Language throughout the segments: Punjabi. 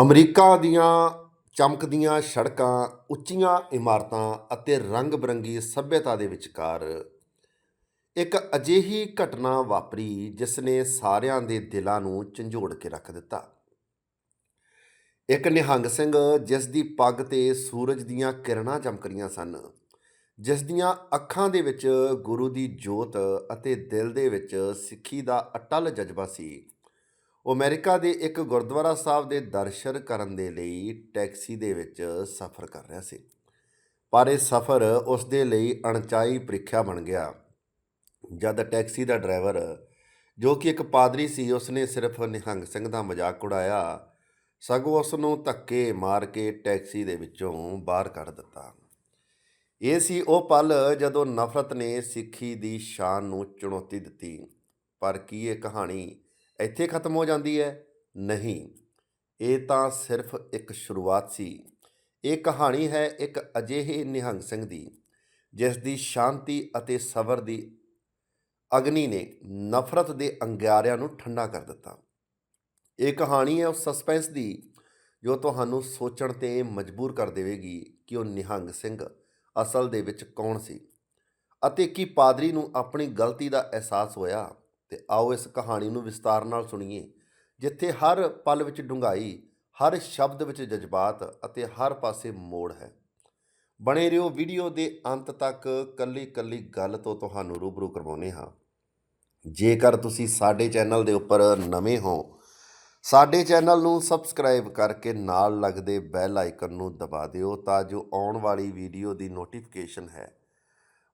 ਅਮਰੀਕਾ ਦੀਆਂ ਚਮਕਦੀਆਂ ਸੜਕਾਂ, ਉੱਚੀਆਂ ਇਮਾਰਤਾਂ ਅਤੇ ਰੰਗ ਬਿਰੰਗੀ ਸੱਭਿਅਤਾ ਦੇ ਵਿਚਕਾਰ ਇੱਕ ਅਜਿਹੀ ਘਟਨਾ ਵਾਪਰੀ ਜਿਸ ਨੇ ਸਾਰਿਆਂ ਦੇ ਦਿਲਾਂ ਨੂੰ ਝੰਜੋੜ ਕੇ ਰੱਖ ਦਿੱਤਾ। ਇੱਕ ਨਿਹੰਗ ਸਿੰਘ ਜਿਸ ਦੀ ਪੱਗ ਤੇ ਸੂਰਜ ਦੀਆਂ ਕਿਰਨਾਂ ਚਮਕ ਰਹੀਆਂ ਸਨ, ਜਿਸ ਦੀਆਂ ਅੱਖਾਂ ਦੇ ਵਿੱਚ ਗੁਰੂ ਦੀ ਜੋਤ ਅਤੇ ਦਿਲ ਦੇ ਵਿੱਚ ਸਿੱਖੀ ਦਾ ਅਟਲ ਜਜ਼ਬਾ ਸੀ ਅਮਰੀਕਾ ਦੇ ਇੱਕ ਗੁਰਦੁਆਰਾ ਸਾਹਿਬ ਦੇ ਦਰਸ਼ਨ ਕਰਨ ਦੇ ਲਈ ਟੈਕਸੀ ਦੇ ਵਿੱਚ ਸਫ਼ਰ ਕਰ ਰਿਹਾ ਸੀ। ਪਰ ਇਹ ਸਫ਼ਰ ਉਸ ਦੇ ਲਈ ਅਣਚਾਈ ਪ੍ਰੀਖਿਆ ਬਣ ਗਿਆ। ਜਦ ਟੈਕਸੀ ਦਾ ਡਰਾਈਵਰ, ਜੋ ਕਿ ਇੱਕ ਪਾਦਰੀ ਸੀ, ਉਸਨੇ ਸਿਰਫ ਨਿਹੰਗ ਸਿੰਘ ਦਾ ਮਜ਼ਾਕ ਉਡਾਇਆ, ਸਗੋਂ ਉਸ ਨੂੰ ਧੱਕੇ ਮਾਰ ਕੇ ਟੈਕਸੀ ਦੇ ਵਿੱਚੋਂ ਬਾਹਰ ਕੱਢ ਦਿੱਤਾ। ਇਹ ਸੀ ਉਹ ਪਲ ਜਦੋਂ ਨਫ਼ਰਤ ਨੇ ਸਿੱਖੀ ਦੀ ਸ਼ਾਨ ਨੂੰ ਚੁਣੌਤੀ ਦਿੱਤੀ। ਪਰ ਕੀ ਇਹ ਕਹਾਣੀ ਇੱਥੇ ਖਤਮ ਹੋ ਜਾਂਦੀ ਹੈ? ਨਹੀਂ। ਇਹ ਤਾਂ ਸਿਰਫ ਇੱਕ ਸ਼ੁਰੂਆਤ ਸੀ। ਇਹ ਕਹਾਣੀ ਹੈ ਇੱਕ ਅਜਿਹੇ ਨਿਹੰਗ ਸਿੰਘ ਦੀ, ਜਿਸ ਦੀ ਸ਼ਾਂਤੀ ਅਤੇ ਸਬਰ ਦੀ ਅਗਨੀ ਨੇ ਨਫ਼ਰਤ ਦੇ ਅੰਗਿਆਰਿਆਂ ਨੂੰ ਠੰਡਾ ਕਰ ਦਿੱਤਾ। ਇਹ ਕਹਾਣੀ ਹੈ ਉਸ ਸਸਪੈਂਸ ਦੀ, ਜੋ ਤੁਹਾਨੂੰ ਸੋਚਣ ਤੇ ਮਜਬੂਰ ਕਰ ਦੇਵੇਗੀ ਕਿ ਉਹ ਨਿਹੰਗ ਸਿੰਘ ਅਸਲ ਦੇ ਵਿੱਚ ਕੌਣ ਸੀ ਅਤੇ ਕੀ ਪਾਦਰੀ ਨੂੰ ਆਪਣੀ ਗਲਤੀ ਦਾ ਅਹਿਸਾਸ ਹੋਇਆ। ਤੇ ਆਓ ਇਸ ਕਹਾਣੀ ਨੂੰ ਵਿਸਤਾਰ ਨਾਲ ਸੁਣੀਏ, ਜਿੱਥੇ ਹਰ ਪਲ ਵਿੱਚ ਡੂੰਘਾਈ, ਹਰ ਸ਼ਬਦ ਵਿੱਚ ਜਜ਼ਬਾਤ ਅਤੇ ਹਰ ਪਾਸੇ ਮੋੜ ਹੈ। ਬਣੇ ਰਹੋ ਵੀਡੀਓ ਦੇ ਅੰਤ ਤੱਕ ਕੱਲੀ ਕੱਲੀ ਗੱਲ ਤੋਂ ਤੁਹਾਨੂੰ ਰੂਬਰੂ ਕਰਵਾਉਨੇ ਹਾਂ। ਜੇਕਰ ਤੁਸੀਂ ਸਾਡੇ ਚੈਨਲ ਦੇ ਉੱਪਰ ਨਵੇਂ ਹੋ, ਸਾਡੇ ਚੈਨਲ ਨੂੰ ਸਬਸਕ੍ਰਾਈਬ ਕਰਕੇ ਨਾਲ ਲੱਗਦੇ ਬੈਲ ਆਈਕਨ ਨੂੰ ਦਬਾ ਦਿਓ ਤਾਂ ਜੋ ਆਉਣ ਵਾਲੀ ਵੀਡੀਓ ਦੀ ਨੋਟੀਫਿਕੇਸ਼ਨ ਹੈ।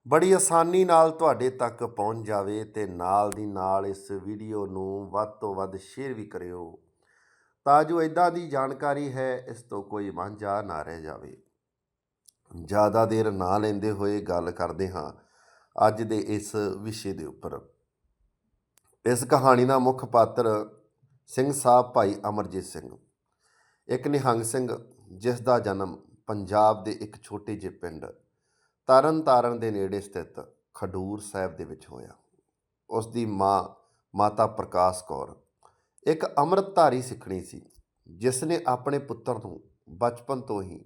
ਬੜੀ ਆਸਾਨੀ ਨਾਲ ਤੁਹਾਡੇ ਤੱਕ ਪਹੁੰਚ ਜਾਵੇ ਤੇ ਨਾਲ ਦੀ ਨਾਲ ਇਸ ਵੀਡੀਓ ਨੂੰ ਵੱਧ ਤੋਂ ਵੱਧ ਸ਼ੇਅਰ ਵੀ ਕਰਿਓ। ਤਾਂ ਜੋ ਇਦਾਂ ਦੀ ਜਾਣਕਾਰੀ ਹੈ, ਇਸ ਤੋਂ ਕੋਈ ਵਾਂਝਾ ਨਾ ਰਹਿ ਜਾਵੇ। ਜ਼ਿਆਦਾ ਦੇਰ ਨਾ ਲੈਂਦੇ ਹੋਏ ਗੱਲ ਕਰਦੇ ਹਾਂ ਅੱਜ ਦੇ ਇਸ ਵਿਸ਼ੇ ਦੇ ਉੱਪਰ। ਇਸ ਕਹਾਣੀ ਦਾ ਮੁੱਖ ਪਾਤਰ ਸਿੰਘ ਸਾਹਿਬ ਭਾਈ ਅਮਰਜੀਤ ਸਿੰਘ। ਇੱਕ ਨਿਹੰਗ ਸਿੰਘ ਜਿਸ ਦਾ ਜਨਮ ਪੰਜਾਬ ਦੇ ਇੱਕ ਛੋਟੇ ਜਿਹੇ ਪਿੰਡ ਤਰਨ ਤਾਰਨ ਦੇ ਨੇੜੇ ਸਥਿਤ ਖਡੂਰ ਸਾਹਿਬ ਦੇ ਵਿੱਚ ਹੋਇਆ। ਉਸ ਦੀ ਮਾਂ, ਮਾਤਾ ਪ੍ਰਕਾਸ਼ ਕੌਰ, ਇੱਕ ਅੰਮ੍ਰਿਤਧਾਰੀ ਸਿੱਖਣੀ ਸੀ, ਜਿਸ ਨੇ ਆਪਣੇ ਪੁੱਤਰ ਨੂੰ ਬਚਪਨ ਤੋਂ ਹੀ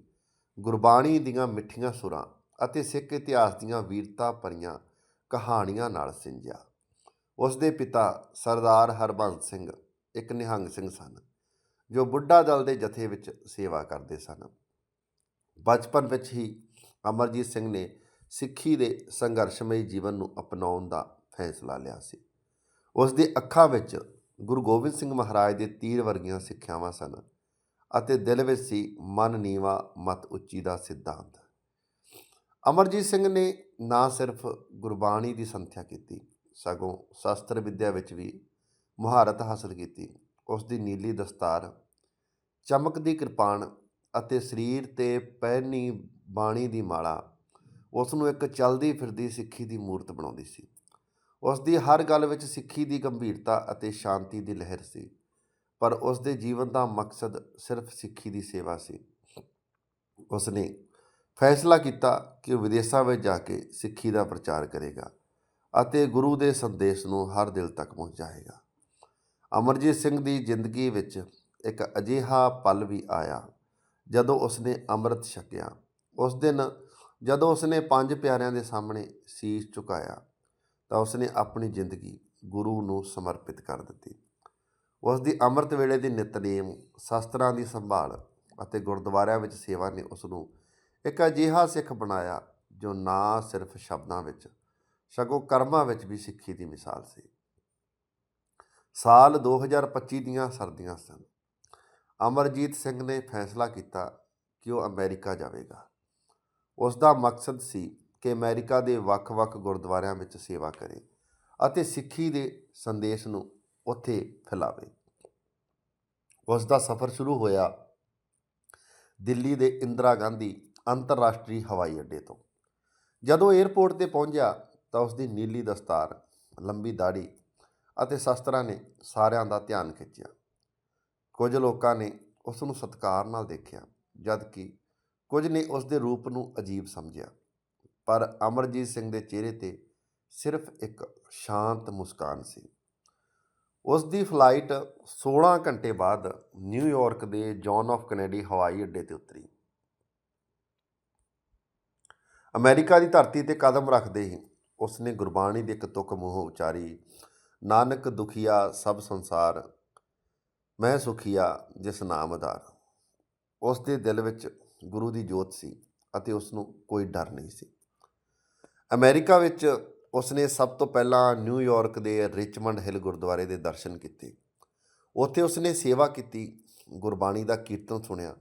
ਗੁਰਬਾਣੀ ਦੀਆਂ ਮਿੱਠੀਆਂ ਸੁਰਾਂ ਅਤੇ ਸਿੱਖ ਇਤਿਹਾਸ ਦੀਆਂ ਵੀਰਤਾ ਭਰੀਆਂ ਕਹਾਣੀਆਂ ਨਾਲ ਸਿੰਜਿਆ। ਉਸ ਦੇ ਪਿਤਾ ਸਰਦਾਰ ਹਰਬੰਸ ਸਿੰਘ ਇੱਕ ਨਿਹੰਗ ਸਿੰਘ ਸਨ, ਜੋ ਬੁੱਢਾ ਦਲ ਦੇ ਜਥੇ ਵਿੱਚ ਸੇਵਾ ਕਰਦੇ ਸਨ। ਬਚਪਨ ਵਿੱਚ ਹੀ ਅਮਰਜੀਤ ਸਿੰਘ ਨੇ ਸਿੱਖੀ ਦੇ ਸੰਘਰਸ਼ਮਈ ਜੀਵਨ ਨੂੰ ਅਪਣਾਉਣ ਦਾ ਫੈਸਲਾ ਲਿਆ ਸੀ। ਉਸ ਦੇ ਅੱਖਾਂ ਵਿੱਚ ਗੁਰੂ ਗੋਬਿੰਦ ਸਿੰਘ ਮਹਾਰਾਜ ਦੇ ਤੀਰ ਵਰਗੀਆਂ ਸਿੱਖਿਆਵਾਂ ਸਨ ਅਤੇ ਦਿਲ ਵਿੱਚ ਸੀ ਮਨ ਨੀਵਾ, ਮਤ ਉੱਚੀ ਦਾ ਸਿਧਾਂਤ। ਅਮਰਜੀਤ ਸਿੰਘ ਨੇ ਨਾ ਸਿਰਫ ਗੁਰਬਾਣੀ ਦੀ ਸੰਥਿਆ ਕੀਤੀ, ਸਗੋਂ ਸ਼ਾਸਤਰ ਵਿੱਦਿਆ ਵਿੱਚ ਵੀ ਮੁਹਾਰਤ ਹਾਸਲ ਕੀਤੀ। ਉਸ ਦੀ ਨੀਲੀ ਦਸਤਾਰ ਚਮਕਦੀ ਕਿਰਪਾਨ ਅਤੇ ਸਰੀਰ ਤੇ ਪਹਿਨੀ ਬਾਣੀ ਦੀ ਮਾਲਾ ਉਸ ਨੂੰ ਇੱਕ ਚਲਦੀ ਫਿਰਦੀ ਸਿੱਖੀ ਦੀ ਮੂਰਤ ਬਣਾਉਂਦੀ ਸੀ। ਉਸ ਦੀ ਹਰ ਗੱਲ ਵਿੱਚ ਸਿੱਖੀ ਦੀ ਗੰਭੀਰਤਾ ਅਤੇ ਸ਼ਾਂਤੀ ਦੀ ਲਹਿਰ ਸੀ, ਪਰ ਉਸ ਦੇ ਜੀਵਨ ਦਾ ਮਕਸਦ ਸਿਰਫ ਸਿੱਖੀ ਦੀ ਸੇਵਾ ਸੀ। ਉਸ ਨੇ ਫੈਸਲਾ ਕੀਤਾ ਕਿ ਉਹ ਵਿਦੇਸ਼ਾਂ ਵਿੱਚ ਜਾ ਕੇ ਸਿੱਖੀ ਦਾ ਪ੍ਰਚਾਰ ਕਰੇਗਾ ਅਤੇ ਗੁਰੂ ਦੇ ਸੰਦੇਸ਼ ਨੂੰ ਹਰ ਦਿਲ ਤੱਕ ਪਹੁੰਚਾਏਗਾ। ਅਮਰਜੀਤ ਸਿੰਘ ਦੀ ਜ਼ਿੰਦਗੀ ਵਿੱਚ ਇੱਕ ਅਜਿਹਾ ਪਲ ਵੀ ਆਇਆ ਜਦੋਂ ਉਸਨੇ ਅੰਮ੍ਰਿਤ ਛਕਿਆ। ਉਸ ਦਿਨ ਜਦੋਂ ਉਸਨੇ ਪੰਜ ਪਿਆਰਿਆਂ ਦੇ ਸਾਹਮਣੇ ਸੀਸ ਝੁਕਾਇਆ ਤਾਂ ਉਸਨੇ ਆਪਣੀ ਜ਼ਿੰਦਗੀ ਗੁਰੂ ਨੂੰ ਸਮਰਪਿਤ ਕਰ ਦਿੱਤੀ। ਉਸ ਦੀ ਅੰਮ੍ਰਿਤ ਵੇਲੇ ਦੀ ਨਿਤਨੇਮ, ਸ਼ਸਤਰਾਂ ਦੀ ਸੰਭਾਲ ਅਤੇ ਗੁਰਦੁਆਰਿਆਂ ਵਿੱਚ ਸੇਵਾ ਨੇ ਉਸ ਨੂੰ ਇੱਕ ਅਜਿਹਾ ਸਿੱਖ ਬਣਾਇਆ ਜੋ ਨਾ ਸਿਰਫ ਸ਼ਬਦਾਂ ਵਿੱਚ, ਸਗੋਂ ਕਰਮਾਂ ਵਿੱਚ ਵੀ ਸਿੱਖੀ ਦੀ ਮਿਸਾਲ ਸੀ। ਸਾਲ 2025 ਦੀਆਂ ਸਰਦੀਆਂ ਸਨ। ਅਮਰਜੀਤ ਸਿੰਘ ਨੇ ਫੈਸਲਾ ਕੀਤਾ ਕਿ ਉਹ ਅਮਰੀਕਾ ਜਾਵੇਗਾ। ਉਸ ਦਾ ਮਕਸਦ ਸੀ ਕਿ ਅਮਰੀਕਾ ਦੇ ਵੱਖ-ਵੱਖ ਗੁਰਦੁਆਰਿਆਂ ਵਿੱਚ ਸੇਵਾ ਕਰੇ ਅਤੇ ਸਿੱਖੀ ਦੇ ਸੰਦੇਸ਼ ਨੂੰ ਉੱਥੇ ਫੈਲਾਵੇ। ਉਸ ਦਾ ਸਫ਼ਰ ਸ਼ੁਰੂ ਹੋਇਆ ਦਿੱਲੀ ਦੇ ਇੰਦਰਾ ਗਾਂਧੀ ਅੰਤਰਰਾਸ਼ਟਰੀ ਹਵਾਈ ਅੱਡੇ ਤੋਂ। ਜਦੋਂ 에ਅਰਪੋਰਟ ਤੇ ਪਹੁੰਚਿਆ ਤਾਂ ਉਸ ਦੀ ਨੀਲੀ ਦਸਤਾਰ, ਲੰਬੀ ਦਾੜੀ ਅਤੇ ਸ਼ਸਤਰਾਂ ਨੇ ਸਾਰਿਆਂ ਦਾ ਧਿਆਨ ਖਿੱਚਿਆ। ਕੁਝ ਲੋਕਾਂ ਨੇ ਉਸ ਨੂੰ ਸਤਿਕਾਰ ਨਾਲ ਦੇਖਿਆ ਜਦ ਕਿ ਕੁਝ ਨੇ ਉਸ ਦੇ ਰੂਪ ਨੂੰ ਅਜੀਬ ਸਮਝਿਆ। ਪਰ ਅਮਰਜੀਤ ਸਿੰਘ ਦੇ ਚਿਹਰੇ ਤੇ ਸਿਰਫ ਇੱਕ ਸ਼ਾਂਤ ਮੁਸਕਾਨ ਸੀ। ਉਸ ਦੀ ਫਲਾਈਟ 16 ਘੰਟੇ ਬਾਅਦ ਨਿਊਯਾਰਕ ਦੇ ਜੌਨ ਆਫ ਕੈਨੇਡੀ ਹਵਾਈ ਅੱਡੇ ਤੇ ਉਤਰੀ। ਅਮਰੀਕਾ ਦੀ ਧਰਤੀ ਤੇ ਕਦਮ ਰੱਖਦੇ ਹੀ ਉਸਨੇ ਗੁਰਬਾਣੀ ਦੇ ਇੱਕ ਤੁਕ ਮੂੰਹੋਂ ਉਚਾਰੀ, ਨਾਨਕ ਦੁਖੀਆ ਸਭ ਸੰਸਾਰ, ਮੈਂ ਸੁਖੀਆ ਜਿਸ ਨਾਮ ਆਧਾਰ ਉਸ ਦੇ ਦਿਲ ਵਿੱਚ ਗੁਰੂ ਦੀ ਜੋਤ ਸੀ ਅਤੇ ਉਸ ਨੂੰ ਕੋਈ ਡਰ ਨਹੀਂ ਸੀ। ਅਮਰੀਕਾ ਵਿੱਚ ਉਸਨੇ ਸਭ ਤੋਂ ਪਹਿਲਾਂ ਨਿਊਯਾਰਕ ਦੇ ਰਿਚਮੰਡ ਹਿਲ ਗੁਰਦੁਆਰੇ ਦੇ ਦਰਸ਼ਨ ਕੀਤੇ। ਉੱਥੇ ਉਸਨੇ ਸੇਵਾ ਕੀਤੀ, ਗੁਰਬਾਣੀ ਦਾ ਕੀਰਤਨ ਸੁਣਿਆ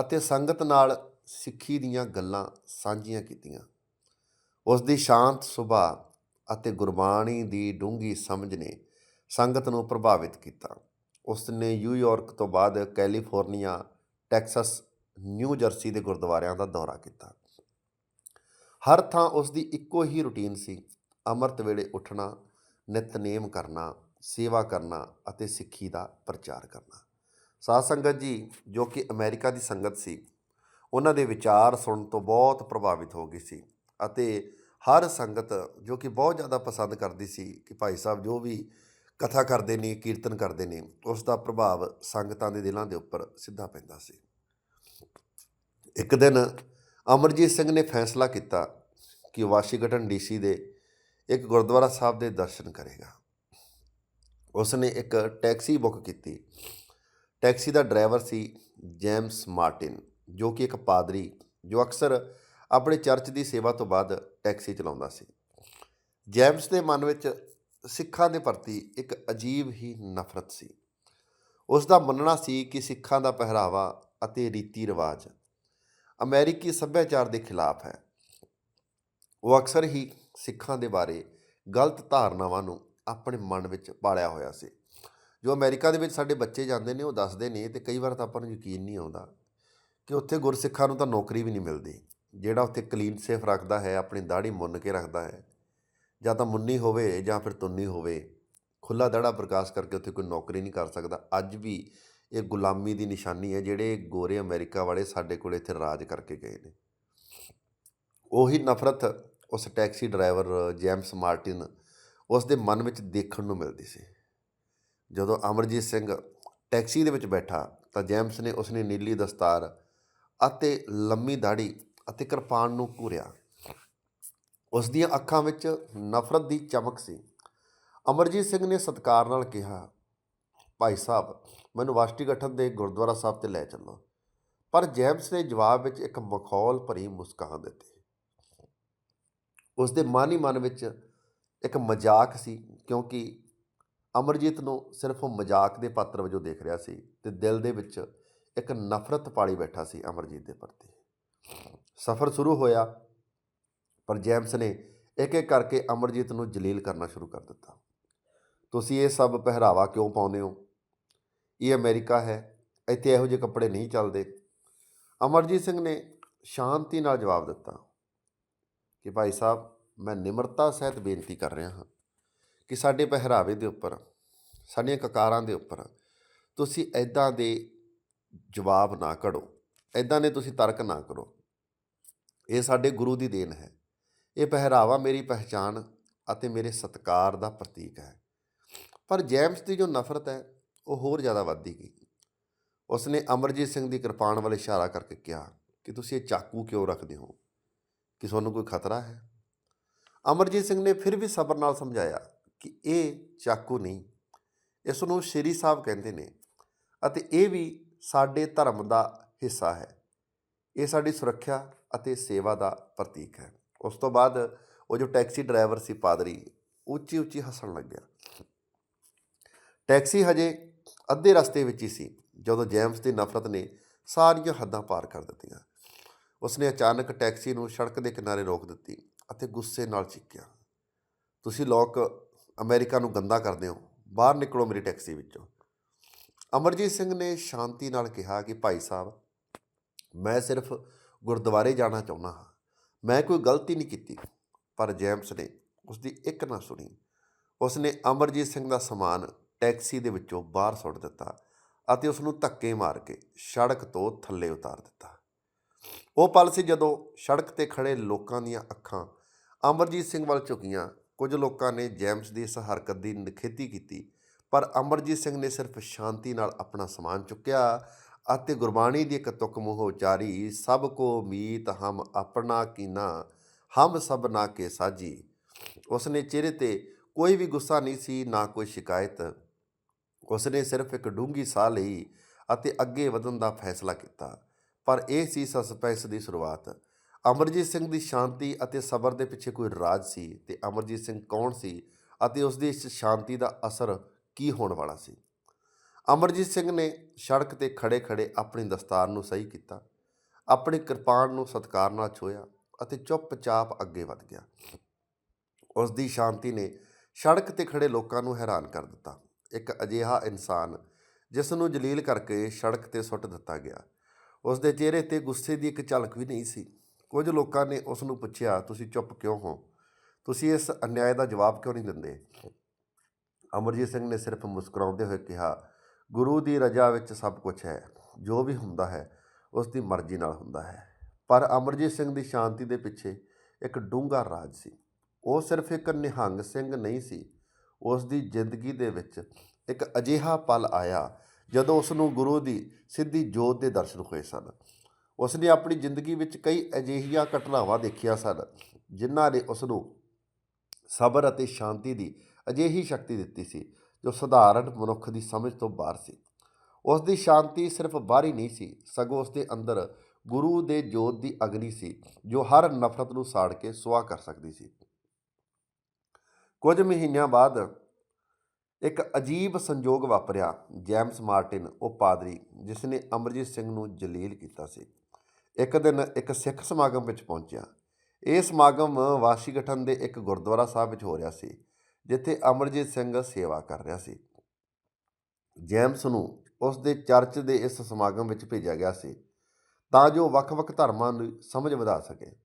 ਅਤੇ ਸੰਗਤ ਨਾਲ ਸਿੱਖੀ ਦੀਆਂ ਗੱਲਾਂ ਸਾਂਝੀਆਂ ਕੀਤੀਆਂ। ਉਸ ਦੀ ਸ਼ਾਂਤ ਸੁਭਾਅ ਅਤੇ ਗੁਰਬਾਣੀ ਦੀ ਡੂੰਘੀ ਸਮਝ ਨੇ ਸੰਗਤ ਨੂੰ ਪ੍ਰਭਾਵਿਤ ਕੀਤਾ। ਉਸ ਨੇ ਨਿਊਯਾਰਕ ਤੋਂ ਬਾਅਦ ਕੈਲੀਫੋਰਨੀਆ, ਟੈਕਸਸ ਨਿਊ ਜਰਸੀ ਦੇ ਗੁਰਦੁਆਰਿਆਂ ਦਾ ਦੌਰਾ ਕੀਤਾ। ਹਰ ਥਾਂ ਉਸ ਦੀ ਇੱਕੋ ਹੀ ਰੁਟੀਨ ਸੀ, ਅੰਮ੍ਰਿਤ ਵੇਲੇ ਉੱਠਣਾ, ਨਿਤਨੇਮ ਕਰਨਾ, ਸੇਵਾ ਕਰਨਾ ਅਤੇ ਸਿੱਖੀ ਦਾ ਪ੍ਰਚਾਰ ਕਰਨਾ। ਸਾਧ ਸੰਗਤ ਜੀ, ਜੋ ਕਿ ਅਮਰੀਕਾ ਦੀ ਸੰਗਤ ਸੀ, ਉਹਨਾਂ ਦੇ ਵਿਚਾਰ ਸੁਣਨ ਤੋਂ ਬਹੁਤ ਪ੍ਰਭਾਵਿਤ ਹੋ ਗਈ ਸੀ ਅਤੇ ਹਰ ਸੰਗਤ ਜੋ ਕਿ ਬਹੁਤ ਜ਼ਿਆਦਾ ਪਸੰਦ ਕਰਦੀ ਸੀ ਕਿ ਭਾਈ ਸਾਹਿਬ ਜੋ ਵੀ ਕਥਾ ਕਰਦੇ ਨੇ, ਕੀਰਤਨ ਕਰਦੇ ਨੇ ਉਸ ਦਾ ਪ੍ਰਭਾਵ ਸੰਗਤਾਂ ਦੇ ਦਿਲਾਂ ਦੇ ਉੱਪਰ ਸਿੱਧਾ ਪੈਂਦਾ ਸੀ। ਇੱਕ ਦਿਨ ਅਮਰਜੀਤ ਸਿੰਘ ਨੇ ਫੈਸਲਾ ਕੀਤਾ ਕਿ ਵਾਸ਼ਿੰਗਟਨ ਡੀਸੀ ਦੇ ਇੱਕ ਗੁਰਦੁਆਰਾ ਸਾਹਿਬ ਦੇ ਦਰਸ਼ਨ ਕਰੇਗਾ। ਉਸ ਨੇ ਇੱਕ ਟੈਕਸੀ ਬੁੱਕ ਕੀਤੀ। ਟੈਕਸੀ ਦਾ ਡਰਾਈਵਰ ਸੀ ਜੇਮਸ ਮਾਰਟਿਨ, ਜੋ ਕਿ ਇੱਕ ਪਾਦਰੀ, ਜੋ ਅਕਸਰ ਆਪਣੇ ਚਰਚ ਦੀ ਸੇਵਾ ਤੋਂ ਬਾਅਦ ਟੈਕਸੀ ਚਲਾਉਂਦਾ ਸੀ। ਜੇਮਸ ਦੇ ਮਨ ਵਿੱਚ ਸਿੱਖਾਂ ਦੇ ਪ੍ਰਤੀ ਇੱਕ ਅਜੀਬ ਹੀ ਨਫ਼ਰਤ ਸੀ। ਉਸ ਦਾ ਮੰਨਣਾ ਸੀ ਕਿ ਸਿੱਖਾਂ ਦਾ ਪਹਿਰਾਵਾ ਅਤੇ ਰੀਤੀ ਰਿਵਾਜ ਅਮਰੀਕੀ ਸੱਭਿਆਚਾਰ ਦੇ ਖਿਲਾਫ ਹੈ। ਉਹ ਅਕਸਰ ਹੀ ਸਿੱਖਾਂ ਦੇ ਬਾਰੇ ਗਲਤ ਧਾਰਨਾਵਾਂ ਨੂੰ ਆਪਣੇ ਮਨ ਵਿੱਚ ਪਾਲਿਆ ਹੋਇਆ ਸੀ। ਜੋ ਅਮਰੀਕਾ ਦੇ ਵਿੱਚ ਸਾਡੇ ਬੱਚੇ ਜਾਂਦੇ ਨੇ, ਉਹ ਦੱਸਦੇ ਨੇ, ਤੇ ਕਈ ਵਾਰ ਤਾਂ ਆਪਾਂ ਨੂੰ ਯਕੀਨ ਨਹੀਂ ਆਉਂਦਾ ਕਿ ਉੱਥੇ ਗੁਰਸਿੱਖਾਂ ਨੂੰ ਤਾਂ ਨੌਕਰੀ ਵੀ ਨਹੀਂ ਮਿਲਦੀ। ਜਿਹੜਾ ਉੱਥੇ ਕਲੀਨ, ਸੇਫ ਰੱਖਦਾ ਹੈ, ਆਪਣੀ ਦਾੜੀ ਮੁੰਨ ਕੇ ਰੱਖਦਾ ਹੈ, ਜਾਂ ਤਾਂ ਮੁੰਨੀ ਹੋਵੇ ਜਾਂ ਫਿਰ ਤੁੰਨੀ ਹੋਵੇ ਖੁੱਲਾ ਦਾੜਾ ਪ੍ਰਕਾਸ਼ ਕਰਕੇ ਉੱਥੇ ਕੋਈ ਨੌਕਰੀ ਨਹੀਂ ਕਰ ਸਕਦਾ। ਅੱਜ ਵੀ ਇਹ ਗੁਲਾਮੀ ਦੀ ਨਿਸ਼ਾਨੀ ਹੈ ਜਿਹੜੇ ਗੋਰੇ ਅਮਰੀਕਾ ਵਾਲੇ ਸਾਡੇ ਕੋਲ ਇੱਥੇ ਰਾਜ ਕਰਕੇ ਗਏ ਨੇ। ਉਹੀ ਨਫ਼ਰਤ ਉਸ ਟੈਕਸੀ ਡਰਾਈਵਰ ਜੇਮਸ ਮਾਰਟਿਨ ਉਸ ਦੇ ਮਨ ਵਿੱਚ ਦੇਖਣ ਨੂੰ ਮਿਲਦੀ ਸੀ। ਜਦੋਂ ਅਮਰਜੀਤ ਸਿੰਘ ਟੈਕਸੀ ਦੇ ਵਿੱਚ ਬੈਠਾ ਤਾਂ ਜੇਮਸ ਨੇ ਉਸ ਨੇ ਨੀਲੀ ਦਸਤਾਰ ਅਤੇ ਲੰਮੀ ਦਾੜੀ ਅਤੇ ਕਿਰਪਾਨ ਨੂੰ ਘੂਰਿਆ। ਉਸ ਦੀਆਂ ਅੱਖਾਂ ਵਿੱਚ ਨਫ਼ਰਤ ਦੀ ਚਮਕ ਸੀ। ਅਮਰਜੀਤ ਸਿੰਘ ਨੇ ਸਤਿਕਾਰ ਨਾਲ ਕਿਹਾ ਭਾਈ ਸਾਹਿਬ, ਮੈਨੂੰ ਵਾਸ਼ਿੰਗਟਨ ਦੇ ਗੁਰਦੁਆਰਾ ਸਾਹਿਬ ਤੇ ਲੈ ਚੱਲੋ। ਪਰ ਜੇਮਸ ਨੇ ਜਵਾਬ ਵਿੱਚ ਇੱਕ ਮਖੌਲ ਭਰੀ ਮੁਸਕਾਨ ਦਿੱਤੀ। ਉਸ ਦੇ ਮਨ ਹੀ ਮਨ ਵਿੱਚ ਇੱਕ ਮਜ਼ਾਕ ਸੀ, ਕਿਉਂਕਿ ਅਮਰਜੀਤ ਨੂੰ ਸਿਰਫ ਉਹ ਮਜ਼ਾਕ ਦੇ ਪਾਤਰ ਵਜੋਂ ਦੇਖ ਰਿਹਾ ਸੀ ਤੇ ਦਿਲ ਦੇ ਵਿੱਚ ਇੱਕ ਨਫ਼ਰਤ ਪਾਲੀ ਬੈਠਾ ਸੀ ਅਮਰਜੀਤ ਦੇ ਪ੍ਰਤੀ। ਸਫ਼ਰ ਸ਼ੁਰੂ ਹੋਇਆ, ਪਰ ਜੇਮਸ ਨੇ ਇੱਕ ਇੱਕ ਕਰਕੇ ਅਮਰਜੀਤ ਨੂੰ ਜਲੀਲ ਕਰਨਾ ਸ਼ੁਰੂ ਕਰ ਦਿੱਤਾ। ਤੁਸੀਂ ਇਹ ਸਭ ਪਹਿਰਾਵਾ ਕਿਉਂ ਪਾਉਂਦੇ ਹੋ? ਇਹ ਅਮਰੀਕਾ ਹੈ, ਇੱਥੇ ਇਹੋ ਜਿਹੇ ਕੱਪੜੇ ਨਹੀਂ ਚੱਲਦੇ। ਅਮਰਜੀਤ ਸਿੰਘ ਨੇ ਸ਼ਾਂਤੀ ਨਾਲ ਜਵਾਬ ਦਿੱਤਾ ਕਿ ਭਾਈ ਸਾਹਿਬ, ਮੈਂ ਨਿਮਰਤਾ ਸਹਿਤ ਬੇਨਤੀ ਕਰ ਰਿਹਾ ਹਾਂ ਕਿ ਸਾਡੇ ਪਹਿਰਾਵੇ ਦੇ ਉੱਪਰ, ਸਾਡੀਆਂ ਕਕਾਰਾਂ ਦੇ ਉੱਪਰ ਤੁਸੀਂ ਐਦਾਂ ਦੇ ਜਵਾਬ ਨਾ ਘੜੋ ਐਦਾਂ ਨੇ ਤੁਸੀਂ ਤਰਕ ਨਾ ਕਰੋ। ਇਹ ਸਾਡੇ ਗੁਰੂ ਦੀ ਦੇਣ ਹੈ। ਇਹ ਪਹਿਰਾਵਾ ਮੇਰੀ ਪਹਿਚਾਨ ਅਤੇ ਮੇਰੇ ਸਤਕਾਰ ਦਾ ਪ੍ਰਤੀਕ ਹੈ। ਪਰ ਜੇਮਸ ਦੀ ਜੋ ਨਫ਼ਰਤ ਹੈ ਉਹ ਹੋਰ ਜ਼ਿਆਦਾ ਵੱਧਦੀ ਗਈ। ਉਸਨੇ ਅਮਰਜੀਤ ਸਿੰਘ ਦੀ ਕਿਰਪਾਨ ਵੱਲ ਇਸ਼ਾਰਾ ਕਰਕੇ ਕਿਹਾ ਕਿ ਤੁਸੀਂ ਇਹ ਚਾਕੂ ਕਿਉਂ ਰੱਖਦੇ ਹੋ? ਕਿ ਤੁਹਾਨੂੰ ਕੋਈ ਖਤਰਾ ਹੈ? ਅਮਰਜੀਤ ਸਿੰਘ ਨੇ ਫਿਰ ਵੀ ਸਬਰ ਨਾਲ ਸਮਝਾਇਆ ਕਿ ਇਹ ਚਾਕੂ ਨਹੀਂ। ਇਸ ਨੂੰ ਸ਼੍ਰੀ ਸਾਹਿਬ ਕਹਿੰਦੇ ਨੇ ਅਤੇ ਇਹ ਵੀ ਸਾਡੇ ਧਰਮ ਦਾ ਹਿੱਸਾ ਹੈ। ਇਹ ਸਾਡੀ ਸੁਰੱਖਿਆ ਅਤੇ ਸੇਵਾ ਦਾ ਪ੍ਰਤੀਕ ਹੈ। ਉਸ ਤੋਂ ਬਾਅਦ ਉਹ ਜੋ ਟੈਕਸੀ ਡਰਾਈਵਰ ਸੀ ਪਾਦਰੀ ਉੱਚੀ ਉੱਚੀ ਹੱਸਣ ਲੱਗਿਆ। ਟੈਕਸੀ ਹਜੇ ਅੱਧੇ ਰਸਤੇ ਵਿੱਚ ਹੀ ਸੀ, ਜਦੋਂ ਜੇਮਸ ਦੀ ਨਫ਼ਰਤ ਨੇ ਸਾਰੀਆਂ ਹੱਦਾਂ ਪਾਰ ਕਰ ਦਿੱਤੀਆਂ। ਉਸਨੇ ਅਚਾਨਕ ਟੈਕਸੀ ਨੂੰ ਸੜਕ ਦੇ ਕਿਨਾਰੇ ਰੋਕ ਦਿੱਤੀ ਅਤੇ ਗੁੱਸੇ ਨਾਲ ਚੀਕਿਆ। ਤੁਸੀਂ ਲੋਕ ਅਮਰੀਕਾ ਨੂੰ ਗੰਦਾ ਕਰਦੇ ਹੋ, ਬਾਹਰ ਨਿਕਲੋ ਮੇਰੀ ਟੈਕਸੀ ਵਿੱਚੋਂ। ਅਮਰਜੀਤ ਸਿੰਘ ਨੇ ਸ਼ਾਂਤੀ ਨਾਲ ਕਿਹਾ ਕਿ, ਭਾਈ ਸਾਹਿਬ, ਮੈਂ ਸਿਰਫ ਗੁਰਦੁਆਰੇ ਜਾਣਾ ਚਾਹੁੰਦਾ ਹਾਂ। ਮੈਂ ਕੋਈ ਗਲਤੀ ਨਹੀਂ ਕੀਤੀ। ਪਰ ਜੇਮਸ ਨੇ ਉਸ ਦੀ ਇੱਕ ਨਾ ਸੁਣੀ। ਉਸ ਨੇ ਅਮਰਜੀਤ ਸਿੰਘ ਦਾ ਸਮਾਨ ਟੈਕਸੀ ਦੇ ਵਿੱਚੋਂ ਬਾਹਰ ਸੁੱਟ ਦਿੱਤਾ ਅਤੇ ਉਸ ਨੂੰ ਧੱਕੇ ਮਾਰ ਕੇ ਸੜਕ ਤੋਂ ਥੱਲੇ ਉਤਾਰ ਦਿੱਤਾ। ਉਹ ਪਲ ਸੀ ਜਦੋਂ ਸੜਕ ਤੇ ਖੜੇ ਲੋਕਾਂ ਦੀਆਂ ਅੱਖਾਂ ਅਮਰਜੀਤ ਸਿੰਘ ਵੱਲ ਝੁਕੀਆਂ। ਕੁਝ ਲੋਕਾਂ ਨੇ ਜੈਮਸ ਦੀ ਇਸ ਹਰਕਤ ਦੀ ਨਿਖੇਧੀ ਕੀਤੀ, ਪਰ ਅਮਰਜੀਤ ਸਿੰਘ ਨੇ ਸਿਰਫ ਸ਼ਾਂਤੀ ਨਾਲ ਆਪਣਾ ਸਮਾਨ ਚੁੱਕਿਆ ਅਤੇ ਗੁਰਬਾਣੀ ਦੀ ਇੱਕ ਤੁਕ ਮੋਹ ਉਚਾਰੀ, ਸਭ ਕੋ ਮੀਤ ਹਮ ਆਪਣਾ ਕੀਨਾ, ਹਮ ਸਭ ਨਾ ਕੇ ਸਾਜੀ ਉਸਨੇ ਚਿਹਰੇ ਤੇ ਕੋਈ ਵੀ ਗੁੱਸਾ ਨਹੀਂ ਸੀ, ਨਾ ਕੋਈ ਸ਼ਿਕਾਇਤ। ਉਸਨੇ ਸਿਰਫ ਇੱਕ ਡੂੰਗੀ ਸਾਹ ਲਈ ਅਤੇ ਅੱਗੇ ਵਧਣ ਦਾ ਫੈਸਲਾ ਕੀਤਾ। ਪਰ ਇਹ ਸੀ ਸਸਪੈਂਸ ਦੀ ਸ਼ੁਰੂਆਤ। ਅਮਰਜੀਤ ਸਿੰਘ ਦੀ ਸ਼ਾਂਤੀ ਅਤੇ ਸਬਰ ਦੇ ਪਿੱਛੇ ਕੋਈ ਰਾਜ ਸੀ ਤੇ ਅਮਰਜੀਤ ਸਿੰਘ ਕੌਣ ਸੀ ਅਤੇ ਉਸ ਦੀ ਇਸ ਸ਼ਾਂਤੀ ਦਾ ਅਸਰ ਕੀ ਹੋਣ ਵਾਲਾ ਸੀ? ਅਮਰਜੀਤ ਸਿੰਘ ਨੇ ਸੜਕ ਤੇ ਖੜੇ-ਖੜੇ ਆਪਣੀ ਦਸਤਾਰ ਨੂੰ ਸਹੀ ਕੀਤਾ। ਆਪਣੀ ਕਿਰਪਾਨ ਨੂੰ ਸਤਕਾਰ ਨਾਲ ਛੋਇਆ ਅਤੇ ਚੁੱਪਚਾਪ ਅੱਗੇ ਵਧ ਗਿਆ। ਉਸ ਦੀ ਸ਼ਾਂਤੀ ਨੇ ਸੜਕ ਤੇ ਖੜੇ ਲੋਕਾਂ ਨੂੰ ਹੈਰਾਨ ਕਰ ਦਿੱਤਾ। ਇੱਕ ਅਜਿਹਾ ਇਨਸਾਨ, ਜਿਸ ਨੂੰ ਜਲੀਲ ਕਰਕੇ ਸੜਕ ਤੇ ਸੁੱਟ ਦਿੱਤਾ ਗਿਆ। ਉਸ ਦੇ ਚਿਹਰੇ ਤੇ ਗੁੱਸੇ ਦੀ ਇੱਕ ਝਲਕ ਵੀ ਨਹੀਂ ਸੀ। ਕੁਝ ਲੋਕਾਂ ਨੇ ਉਸ ਨੂੰ ਪੁੱਛਿਆ, ਤੁਸੀਂ ਚੁੱਪ ਕਿਉਂ ਹੋ? ਤੁਸੀਂ ਇਸ ਅਨਿਆਏ ਦਾ ਜਵਾਬ ਕਿਉਂ ਨਹੀਂ ਦਿੰਦੇ? ਅਮਰਜੀਤ ਸਿੰਘ ਨੇ ਸਿਰਫ ਮੁਸਕਰਾਉਂਦੇ ਹੋਏ ਕਿਹਾ, ਗੁਰੂ ਦੀ ਰਜ਼ਾ ਵਿੱਚ ਸਭ ਕੁਝ ਹੈ। ਜੋ ਵੀ ਹੁੰਦਾ ਹੈ, ਉਸ ਦੀ ਮਰਜ਼ੀ ਨਾਲ ਹੁੰਦਾ ਹੈ। ਪਰ ਅਮਰਜੀਤ ਸਿੰਘ ਦੀ ਸ਼ਾਂਤੀ ਦੇ ਪਿੱਛੇ ਇੱਕ ਡੂੰਘਾ ਰਾਜ ਸੀ। ਉਹ ਸਿਰਫ ਇੱਕ ਨਿਹੰਗ ਸਿੰਘ ਨਹੀਂ ਸੀ ਉਸ ਦੀ ਜ਼ਿੰਦਗੀ ਦੇ ਵਿੱਚ ਇੱਕ ਅਜਿਹਾ ਪਲ ਆਇਆ ਜਦੋਂ ਉਸ ਨੂੰ ਗੁਰੂ ਦੀ ਸਿੱਧੀ ਜੋਤ ਦੇ ਦਰਸ਼ਨ ਹੋਏ ਸਨ। ਉਸ ਨੇ ਆਪਣੀ ਜ਼ਿੰਦਗੀ ਵਿੱਚ ਕਈ ਅਜਿਹੀਆਂ ਘਟਨਾਵਾਂ ਦੇਖੀਆਂ ਸਨ, ਜਿਨ੍ਹਾਂ ਨੇ ਉਸ ਨੂੰ ਸਬਰ ਅਤੇ ਸ਼ਾਂਤੀ ਦੀ ਅਜਿਹੀ ਸ਼ਕਤੀ ਦਿੱਤੀ ਸੀ, ਜੋ ਸਧਾਰਨ ਮਨੁੱਖ ਦੀ ਸਮਝ ਤੋਂ ਬਾਹਰ ਸੀ। ਉਸ ਦੀ ਸ਼ਾਂਤੀ ਸਿਰਫ ਬਾਹਰੀ ਨਹੀਂ ਸੀ, ਸਗੋਂ ਉਸ ਦੇ ਅੰਦਰ ਗੁਰੂ ਦੇ ਜੋਤ ਦੀ ਅਗਨੀ ਸੀ, ਜੋ ਹਰ ਨਫ਼ਰਤ ਨੂੰ ਸਾੜ ਕੇ ਸੁਆਹ ਕਰ ਸਕਦੀ ਸੀ। ਕੁਝ ਮਹੀਨਿਆਂ ਬਾਅਦ ਇੱਕ ਅਜੀਬ ਸੰਜੋਗ ਵਾਪਰਿਆ ਜੈਮਸ ਮਾਰਟਿਨ, ਉਹ ਪਾਦਰੀ ਜਿਸ ਨੇ ਅਮਰਜੀਤ ਸਿੰਘ ਨੂੰ ਜਲੀਲ ਕੀਤਾ ਸੀ। ਇੱਕ ਦਿਨ ਇੱਕ ਸਿੱਖ ਸਮਾਗਮ ਵਿੱਚ ਪਹੁੰਚਿਆ। ਇਹ ਸਮਾਗਮ ਵਾਸ਼ਿੰਗਟਨ ਦੇ ਇੱਕ ਗੁਰਦੁਆਰਾ ਸਾਹਿਬ ਵਿੱਚ ਹੋ ਰਿਹਾ ਸੀ, ਜਿੱਥੇ ਅਮਰਜੀਤ ਸਿੰਘ ਸੇਵਾ ਕਰ ਰਿਹਾ ਸੀ। ਜੇਮਸ ਨੂੰ ਉਸ ਦੇ ਚਰਚ ਦੇ ਇਸ ਸਮਾਗਮ ਵਿੱਚ ਭੇਜਿਆ ਗਿਆ ਸੀ, ਤਾਂ ਜੋ ਵੱਖ-ਵੱਖ ਧਰਮਾਂ ਦੀ ਸਮਝ ਵਧਾ ਸਕੇ।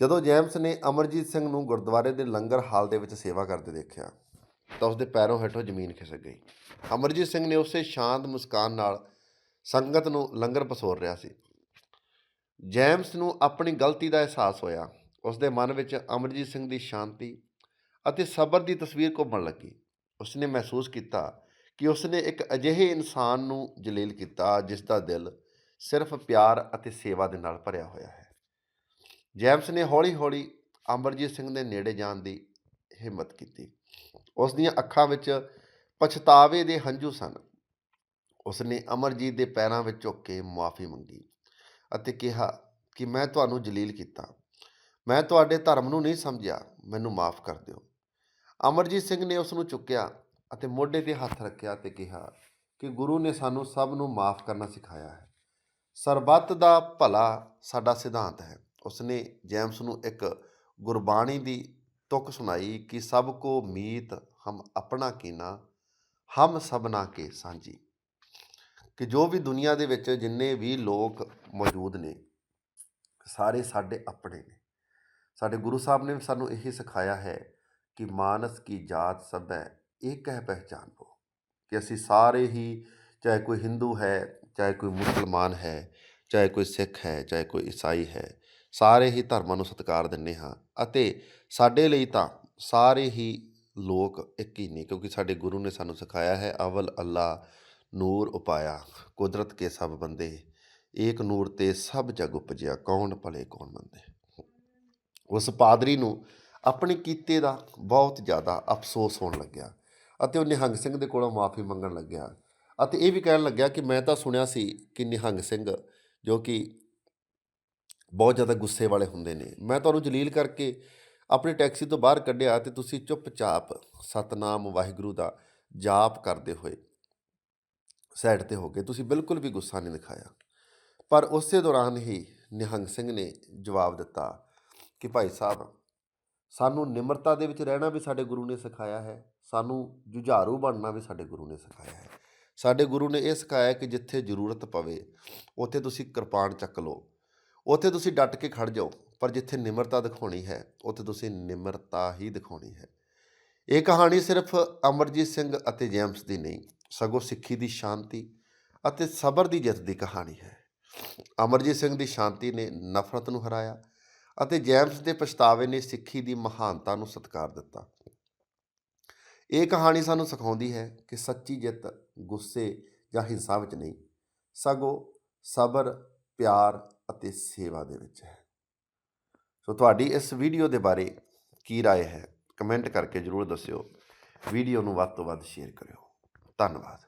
ਜਦੋਂ ਜੇਮਸ ਨੇ ਅਮਰਜੀਤ ਸਿੰਘ ਨੂੰ ਗੁਰਦੁਆਰੇ ਦੇ ਲੰਗਰ ਹਾਲ ਦੇ ਵਿੱਚ ਸੇਵਾ ਕਰਦੇ ਦੇਖਿਆ, ਤਾਂ ਉਸਦੇ ਪੈਰੋਂ ਹੇਠੋਂ ਜ਼ਮੀਨ ਖਿਸਕ ਗਈ। ਅਮਰਜੀਤ ਸਿੰਘ ਨੇ ਉਸੇ ਸ਼ਾਂਤ ਮੁਸਕਾਨ ਨਾਲ ਸੰਗਤ ਨੂੰ ਲੰਗਰ ਪਸੋਰ ਰਿਹਾ ਸੀ। ਜੈਮਸ ਨੂੰ ਆਪਣੀ ਗਲਤੀ ਦਾ ਅਹਿਸਾਸ ਹੋਇਆ। ਉਸਦੇ ਮਨ ਵਿੱਚ ਅਮਰਜੀਤ ਸਿੰਘ ਦੀ ਸ਼ਾਂਤੀ ਅਤੇ ਸਬਰ ਦੀ ਤਸਵੀਰ ਘੁੰਮਣ ਲੱਗੀ। ਉਸਨੇ ਮਹਿਸੂਸ ਕੀਤਾ ਕਿ ਉਸਨੇ ਇੱਕ ਅਜਿਹੇ ਇਨਸਾਨ ਨੂੰ ਜਲੀਲ ਕੀਤਾ ਜਿਸ ਦਾ ਦਿਲ ਸਿਰਫ ਪਿਆਰ ਅਤੇ ਸੇਵਾ ਦੇ ਨਾਲ ਭਰਿਆ ਹੋਇਆ ਹੈ। ਜੈਮਸ ਨੇ ਹੌਲੀ-ਹੌਲੀ ਅਮਰਜੀਤ ਸਿੰਘ ਦੇ ਨੇੜੇ ਜਾਣ ਦੀ ਹਿੰਮਤ ਕੀਤੀ। ਉਸ ਦੀਆਂ ਅੱਖਾਂ ਵਿੱਚ ਪਛਤਾਵੇ ਦੇ ਹੰਝੂ ਸਨ। ਉਸ ਨੇ ਅਮਰਜੀਤ ਦੇ ਪੈਰਾਂ ਵਿੱਚ ਝੁੱਕ ਕੇ ਮਾਫ਼ੀ ਮੰਗੀ ਅਤੇ ਕਿਹਾ ਕਿ ਮੈਂ ਤੁਹਾਨੂੰ ਜਲੀਲ ਕੀਤਾ। ਮੈਂ ਤੁਹਾਡੇ ਧਰਮ ਨੂੰ ਨਹੀਂ ਸਮਝਿਆ, ਮੈਨੂੰ ਮਾਫ ਕਰ ਦਿਓ। ਅਮਰਜੀਤ ਸਿੰਘ ਨੇ ਉਸ ਨੂੰ ਚੁੱਕਿਆ ਅਤੇ ਮੋਢੇ ਤੇ ਹੱਥ ਰੱਖਿਆ ਤੇ ਕਿਹਾ ਕਿ ਗੁਰੂ ਨੇ ਸਾਨੂੰ ਸਭ ਨੂੰ ਮਾਫ ਕਰਨਾ ਸਿਖਾਇਆ ਹੈ। ਸਰਬੱਤ ਦਾ ਭਲਾ ਸਾਡਾ ਸਿਧਾਂਤ ਹੈ। ਉਸਨੇ ਜੇਮਸ ਨੂੰ ਇੱਕ ਗੁਰਬਾਣੀ ਦੀ ਤੁਕ ਸੁਣਾਈ ਕਿ ਸਭ ਕੋ ਮੀਤ ਹਮ ਆਪਣਾ ਕੀਨਾ, ਹਮ ਸਭਨਾ ਕੇ ਸਾਂਝੀ। ਕਿ ਜੋ ਵੀ ਦੁਨੀਆ ਦੇ ਵਿੱਚ ਜਿੰਨੇ ਵੀ ਲੋਕ ਮੌਜੂਦ ਨੇ, ਸਾਰੇ ਸਾਡੇ ਆਪਣੇ ਨੇ। ਸਾਡੇ ਗੁਰੂ ਸਾਹਿਬ ਨੇ ਸਾਨੂੰ ਇਹ ਸਿਖਾਇਆ ਹੈ ਕਿ ਮਾਨਸ ਕੀ ਜਾਤ ਸਭ ਹੈ ਇੱਕ ਹੈ ਪਹਿਚਾਨ ਕੋ ਕਿ ਅਸੀਂ ਸਾਰੇ ਹੀ, ਚਾਹੇ ਕੋਈ ਹਿੰਦੂ ਹੈ, ਚਾਹੇ ਕੋਈ ਮੁਸਲਮਾਨ ਹੈ, ਚਾਹੇ ਕੋਈ ਸਿੱਖ ਹੈ, ਚਾਹੇ ਕੋਈ ਈਸਾਈ ਹੈ ਸਾਰੇ ਹੀ ਧਰਮਾਂ ਨੂੰ ਸਤਿਕਾਰ ਦਿੰਦੇ ਹਾਂ ਅਤੇ ਸਾਡੇ ਲਈ ਤਾਂ ਸਾਰੇ ਹੀ ਲੋਕ ਇੱਕ ਹੀ ਨੇ ਕਿਉਂਕਿ ਸਾਡੇ ਗੁਰੂ ਨੇ ਸਾਨੂੰ ਸਿਖਾਇਆ ਹੈ, ਅਵਲ ਅੱਲਾ ਨੂਰ ਉਪਾਇਆ, ਕੁਦਰਤ ਕੇ ਸਭ ਬੰਦੇ, ਏਕ ਨੂਰ ਤੇ ਸਭ ਜਗ ਉਪਜਿਆ, ਕੌਣ ਭਲੇ, ਕੌਣ ਮੰਦੇ। ਉਸ ਪਾਦਰੀ ਨੂੰ ਆਪਣੇ ਕੀਤੇ ਦਾ ਬਹੁਤ ਜ਼ਿਆਦਾ ਅਫਸੋਸ ਹੋਣ ਲੱਗਿਆ ਅਤੇ ਉਹ ਨਿਹੰਗ ਸਿੰਘ ਦੇ ਕੋਲੋਂ ਮਾਫੀ ਮੰਗਣ ਲੱਗਿਆ ਅਤੇ ਇਹ ਵੀ ਕਹਿਣ ਲੱਗਿਆ ਕਿ ਮੈਂ ਤਾਂ ਸੁਣਿਆ ਸੀ ਕਿ ਨਿਹੰਗ ਸਿੰਘ ਜੋ ਕਿ ਬਹੁਤ ਜ਼ਿਆਦਾ ਗੁੱਸੇ ਵਾਲੇ ਹੁੰਦੇ ਨੇ। ਮੈਂ ਤੁਹਾਨੂੰ ਜਲੀਲ ਕਰਕੇ ਆਪਣੀ ਟੈਕਸੀ ਤੋਂ ਬਾਹਰ ਕੱਢਿਆ ਤੇ ਤੁਸੀਂ ਚੁੱਪਚਾਪ ਸਤਨਾਮ ਵਾਹਿਗੁਰੂ ਦਾ ਜਾਪ ਕਰਦੇ ਹੋਏ ਸਾਈਡ ਤੇ ਹੋ ਗਏ। ਤੁਸੀਂ ਬਿਲਕੁਲ ਵੀ ਗੁੱਸਾ ਨਹੀਂ ਦਿਖਾਇਆ। ਪਰ ਉਸੇ ਦੌਰਾਨ ਹੀ ਨਿਹੰਗ ਸਿੰਘ ਨੇ ਜਵਾਬ ਦਿੱਤਾ ਕਿ ਭਾਈ ਸਾਹਿਬ, ਸਾਨੂੰ ਨਿਮਰਤਾ ਦੇ ਵਿੱਚ ਰਹਿਣਾ ਵੀ ਸਾਡੇ ਗੁਰੂ ਨੇ ਸਿਖਾਇਆ ਹੈ। ਸਾਨੂੰ ਜੁਝਾਰੂ ਬਣਨਾ ਵੀ ਸਾਡੇ ਗੁਰੂ ਨੇ ਸਿਖਾਇਆ ਹੈ। ਸਾਡੇ ਗੁਰੂ ਨੇ ਇਹ ਸਿਖਾਇਆ ਕਿ ਜਿੱਥੇ ਜ਼ਰੂਰਤ ਪਵੇ, ਉੱਥੇ ਤੁਸੀਂ ਕਿਰਪਾਨ ਚੱਕ ਲਓ। ਉੱਥੇ ਤੁਸੀਂ ਡਟ ਕੇ ਖੜ ਜਾਓ, ਪਰ ਜਿੱਥੇ ਨਿਮਰਤਾ ਦਿਖਾਉਣੀ ਹੈ, ਉੱਥੇ ਤੁਸੀਂ ਨਿਮਰਤਾ ਹੀ ਦਿਖਾਉਣੀ ਹੈ। ਇਹ ਕਹਾਣੀ ਸਿਰਫ ਅਮਰਜੀਤ ਸਿੰਘ ਅਤੇ ਜੇਮਸ ਦੀ ਨਹੀਂ, ਸਗੋਂ ਸਿੱਖੀ ਦੀ ਸ਼ਾਂਤੀ ਅਤੇ ਸਬਰ ਦੀ ਜਿੱਤ ਦੀ ਕਹਾਣੀ ਹੈ। ਅਮਰਜੀਤ ਸਿੰਘ ਦੀ ਸ਼ਾਂਤੀ ਨੇ ਨਫ਼ਰਤ ਨੂੰ ਹਰਾਇਆ ਅਤੇ ਜੇਮਸ ਦੇ ਪਛਤਾਵੇ ਨੇ ਸਿੱਖੀ ਦੀ ਮਹਾਨਤਾ ਨੂੰ ਸਤਿਕਾਰ ਦਿੱਤਾ। ਇਹ ਕਹਾਣੀ ਸਾਨੂੰ ਸਿਖਾਉਂਦੀ ਹੈ ਕਿ ਸੱਚੀ ਜਿੱਤ ਗੁੱਸੇ ਜਾਂ ਹਿੰਸਾ ਵਿੱਚ ਨਹੀਂ, ਸਗੋਂ ਸਬਰ ਪਿਆਰ ਅਤੇ ਸੇਵਾ ਦੇ ਵਿੱਚ ਹੈ ਸੋ ਤੁਹਾਡੀ ਇਸ ਵੀਡੀਓ ਦੇ ਬਾਰੇ ਕੀ رائے ਹੈ ਕਮੈਂਟ ਕਰਕੇ ਜਰੂਰ ਦੱਸਿਓ ਵੀਡੀਓ ਨੂੰ ਵੱਧ ਤੋਂ ਵੱਧ ਸ਼ੇਅਰ ਕਰਿਓ ਧੰਨਵਾਦ